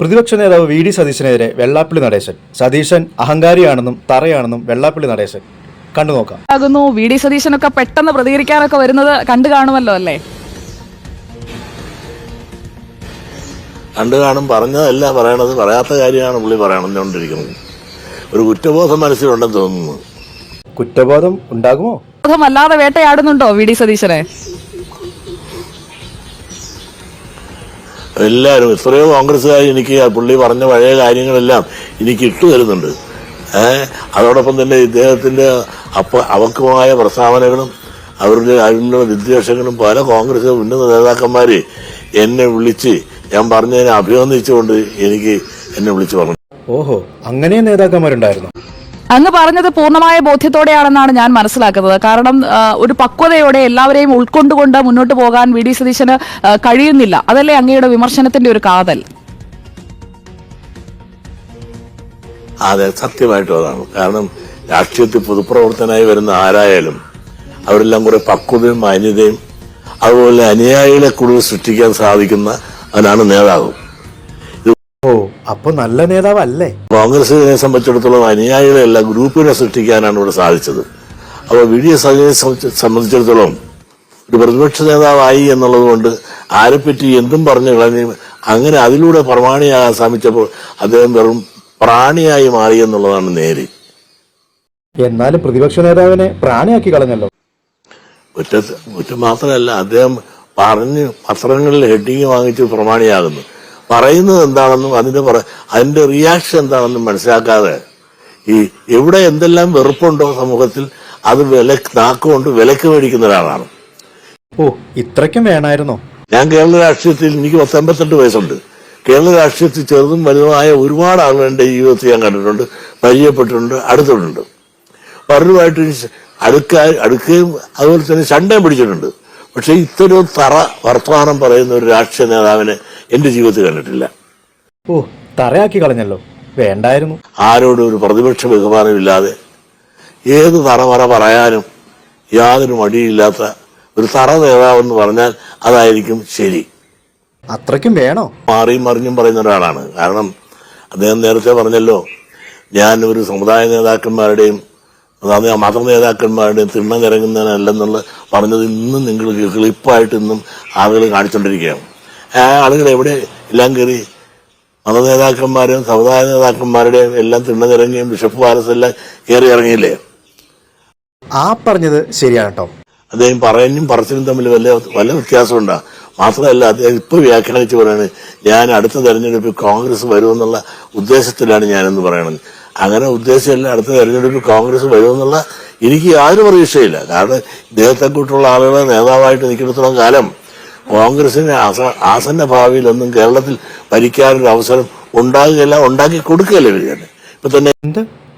പ്രതിപക്ഷ നേതാവ് V D സതീശനെതിരെ വെള്ളാപ്പള്ളി നടേശൻ. സതീശൻ അഹങ്കാരിയാണെന്നും തറയാണെന്നും വെള്ളാപ്പള്ളി നടേശൻ. കണ്ടു നോക്കാം. ആകുന്നു വി ഡി സതീശനൊക്കെ പെട്ടെന്ന് പ്രതികരിക്കാനൊക്കെ വരുന്നത് കണ്ടു കാണുമല്ലോ അല്ലേ? കണ്ടു കാണും പറഞ്ഞതല്ല പറയണത് പറയാത്ത കാര്യമാണ് പുള്ളി പറയണതുകൊണ്ടിരിക്കുന്നത് ഒരു കുറ്റബോധം മനസ്സിലുണ്ടെന്ന് തോന്നുന്നു. കുറ്റബോധം ഉണ്ടാകുമോ? ബോധമല്ലാതെ വേട്ടയാടുന്നുണ്ടോ വി ഡി സതീശനെ? എല്ലാവരും എത്രയോ കോൺഗ്രസ്സുകാർ എനിക്ക് പുള്ളി പറഞ്ഞ പഴയ കാര്യങ്ങളെല്ലാം എനിക്ക് ഇട്ടു തരുന്നുണ്ട്. ഏഹ് അതോടൊപ്പം തന്നെ ഇദ്ദേഹത്തിന്റെ അപ്പ അവക്കുമായ പ്രസ്താവനകളും അവരുടെ അതിനുള്ള വിദ്വേഷങ്ങളും പല കോൺഗ്രസ് ഉന്നത നേതാക്കന്മാർ എന്നെ വിളിച്ച് ഞാൻ പറഞ്ഞതിനെ അഭിനന്ദിച്ചുകൊണ്ട് എനിക്ക് എന്നെ വിളിച്ചു പറഞ്ഞു. ഓഹോ അങ്ങനെ നേതാക്കന്മാരുണ്ടായിരുന്നു. അങ്ങ് പറഞ്ഞത് പൂർണമായ ബോധ്യത്തോടെയാണെന്നാണ് ഞാൻ മനസ്സിലാക്കുന്നത്. കാരണം ഒരു പക്വതയോടെ എല്ലാവരെയും ഉൾക്കൊണ്ടുകൊണ്ട് മുന്നോട്ട് പോകാൻ വി. ഡി. സതീശന് കഴിയുന്നില്ല. അതല്ലേ അങ്ങയുടെ വിമർശനത്തിന്റെ ഒരു കാതൽ. അതെ സത്യമായിട്ടും അതാണ്. കാരണം രാഷ്ട്രീയത്തിൽ പൊതുപ്രവർത്തനായി വരുന്ന ആരായാലും അവരെല്ലാം കുറെ പക്വതയും മാന്യതയും അതുപോലെ അനുയായികളെ കൂടുതൽ സൃഷ്ടിക്കാൻ സാധിക്കുന്ന അവനാണ് നേതാവ്. ഓ അപ്പൊ നല്ല നേതാവല്ലേ? കോൺഗ്രസിനെ സംബന്ധിച്ചിടത്തോളം അനുയായികളെയല്ല ഗ്രൂപ്പിനെ സൃഷ്ടിക്കാനാണ് ഇവിടെ സാധിച്ചത്. അപ്പോൾ വി ഡി എസ് അതിനെ സംബന്ധിച്ചിടത്തോളം ഒരു പ്രതിപക്ഷ നേതാവായി എന്നുള്ളത് കൊണ്ട് ആരെപ്പറ്റി എന്തും പറഞ്ഞു കളഞ്ഞു അങ്ങനെ അതിലൂടെ പ്രമാണിയാകാൻ ശ്രമിച്ചപ്പോൾ അദ്ദേഹം വെറും പ്രാണിയായി മാറി എന്നുള്ളതാണ് നേര്. എന്നാലും പ്രതിപക്ഷ നേതാവിനെ പ്രാണിയാക്കി കളഞ്ഞല്ലോ. കുറ്റ കുറ്റം മാത്രമല്ല അദ്ദേഹം പറഞ്ഞ് പത്രങ്ങളിൽ ഹെഡിങ് വാങ്ങിച്ച് പ്രമാണിയാകുന്നു. പറയുന്നത് എന്താണെന്നും അതിന്റെ പറ അതിന്റെ റിയാക്ഷൻ എന്താണെന്നും മനസ്സിലാക്കാതെ ഈ എവിടെ എന്തെല്ലാം വെറുപ്പുണ്ടോ സമൂഹത്തിൽ അത് വില നാക്കുകൊണ്ട് വിലക്ക് മേടിക്കുന്ന ഒരാളാണ്. ഓ ഇത്രയ്ക്കും വേണമായിരുന്നോ ഞാൻ കേരള രാഷ്ട്രീയത്തിൽ എനിക്ക് പത്തൊമ്പത്തെട്ട് വയസ്സുണ്ട്. കേരള രാഷ്ട്രീയത്തിൽ ചെറുതും വലുതുമായ ഒരുപാട് ആളുകൾ എന്റെ ജീവിതത്തിൽ ഞാൻ കണ്ടിട്ടുണ്ട് പരിചയപ്പെട്ടിട്ടുണ്ട് അടുത്തിട്ടുണ്ട്. പലരുമായിട്ട് അടുക്ക അടുക്കുകയും അതുപോലെ തന്നെ ചണ്ടയും പിടിച്ചിട്ടുണ്ട്. പക്ഷെ ഇത്തരം തറ വർത്തമാനം പറയുന്ന ഒരു രാഷ്ട്രീയ നേതാവിനെ എന്റെ ജീവിതത്തിൽ കണ്ടിട്ടില്ല. ഓ തറയാക്കി കളഞ്ഞല്ലോ. വേണ്ടായിരുന്നു. ആരോടും ഒരു പ്രതിപക്ഷ ബഹുമാനമില്ലാതെ ഏത് തറവറ പറയാനും യാതൊരു മടിയില്ലാത്ത ഒരു തറ നേതാവെന്ന് പറഞ്ഞാൽ അതായിരിക്കും ശരി. അത്രയ്ക്കും വേണോ? മാറിയും മറിഞ്ഞും പറയുന്ന ഒരാളാണ്. കാരണം അദ്ദേഹം നേരത്തെ പറഞ്ഞല്ലോ ഞാൻ ഒരു സമുദായ നേതാക്കന്മാരുടെയും അതായത് മത നേതാക്കന്മാരുടെയും തിന്മ നിരങ്ങുന്നതിനല്ലെന്നുള്ള പറഞ്ഞത് ഇന്നും നിങ്ങൾ ക്ലിപ്പായിട്ട് ഇന്നും ആളുകൾ കാണിച്ചുകൊണ്ടിരിക്കുകയാണ് ആ ആളുകൾ എവിടെ? എല്ലാം കയറി മത നേതാക്കന്മാരും സമുദായ നേതാക്കന്മാരുടെയും എല്ലാം തിണ്ണ നിരങ്ങുകയും ബിഷപ്പ് പാലസ് എല്ലാം കയറി ഇറങ്ങിയില്ലേ? ആ പറഞ്ഞത് ശരിയാണ് കേട്ടോ. അദ്ദേഹം പറയാനും പറച്ചിലും തമ്മിൽ വല്ല വല്ല വ്യത്യാസമുണ്ടാ? മാത്രമല്ല അദ്ദേഹം ഇപ്പൊ വ്യാഖ്യാനിച്ച് പറയുന്നത് ഞാൻ അടുത്ത തെരഞ്ഞെടുപ്പിൽ കോൺഗ്രസ് വരുമെന്നുള്ള ഉദ്ദേശത്തിലാണ് ഞാനെന്ന് പറയണത്. അങ്ങനെ ഉദ്ദേശമല്ല അടുത്ത തെരഞ്ഞെടുപ്പിൽ കോൺഗ്രസ് വരുമെന്നുള്ള എനിക്ക് യാതൊരു പ്രതീക്ഷയില്ല. കാരണം ഇദ്ദേഹത്തെ കൂട്ടുള്ള ആളുകളെ നേതാവായിട്ട് നിൽക്കുന്നിടത്തോളം കാലം കോൺഗ്രസിന് ആസ- ആസന്ന ഭാവിയിലൊന്നും കേരളത്തിൽ ഭരിക്കാനൊരു അവസരം ഉണ്ടാകുകയില്ല ഉണ്ടാക്കി കൊടുക്കുകയല്ലേ തന്നെ. ഇപ്പൊ തന്നെ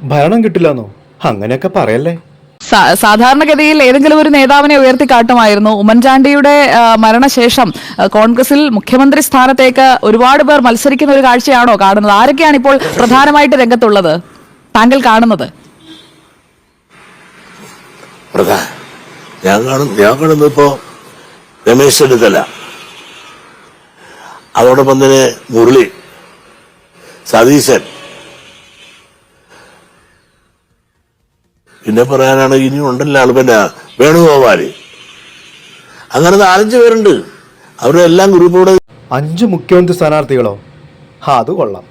ഭരണം കിട്ടില്ലെന്നോ? അങ്ങനെയൊക്കെ പറയല്ലേ? സാധാരണഗതിയിൽ ഏതെങ്കിലും ഒരു നേതാവിനെ ഉയർത്തിക്കാട്ടുമായിരുന്നു. ഉമ്മൻചാണ്ടിയുടെ മരണശേഷം കോൺഗ്രസിൽ മുഖ്യമന്ത്രി സ്ഥാനത്തേക്ക് ഒരുപാട് പേർ മത്സരിക്കുന്ന ഒരു കാഴ്ചയാണോ കാണുന്നത്? ആരൊക്കെയാണ് ഇപ്പോൾ പ്രധാനമായിട്ട് രംഗത്തുള്ളത്? താങ്കൾ കാണുന്നത്. ഞാൻ കാണുന്നത് ഇപ്പോ രമേശ് ചെന്നിത്തല. അതോടൊപ്പം തന്നെ മുരളി സതീശൻ പിന്നെ പറയാനാണ് ഇനിയും ഉണ്ടല്ലോ പിന്നെ വേണുഗോപാൽ അങ്ങനെ നാലഞ്ച് പേരുണ്ട്. അവരുടെ എല്ലാം ഗ്രൂപ്പോടെ അഞ്ച് മുഖ്യമന്ത്രി സ്ഥാനാർത്ഥികളോ? ഹാ അത് കൊള്ളാം.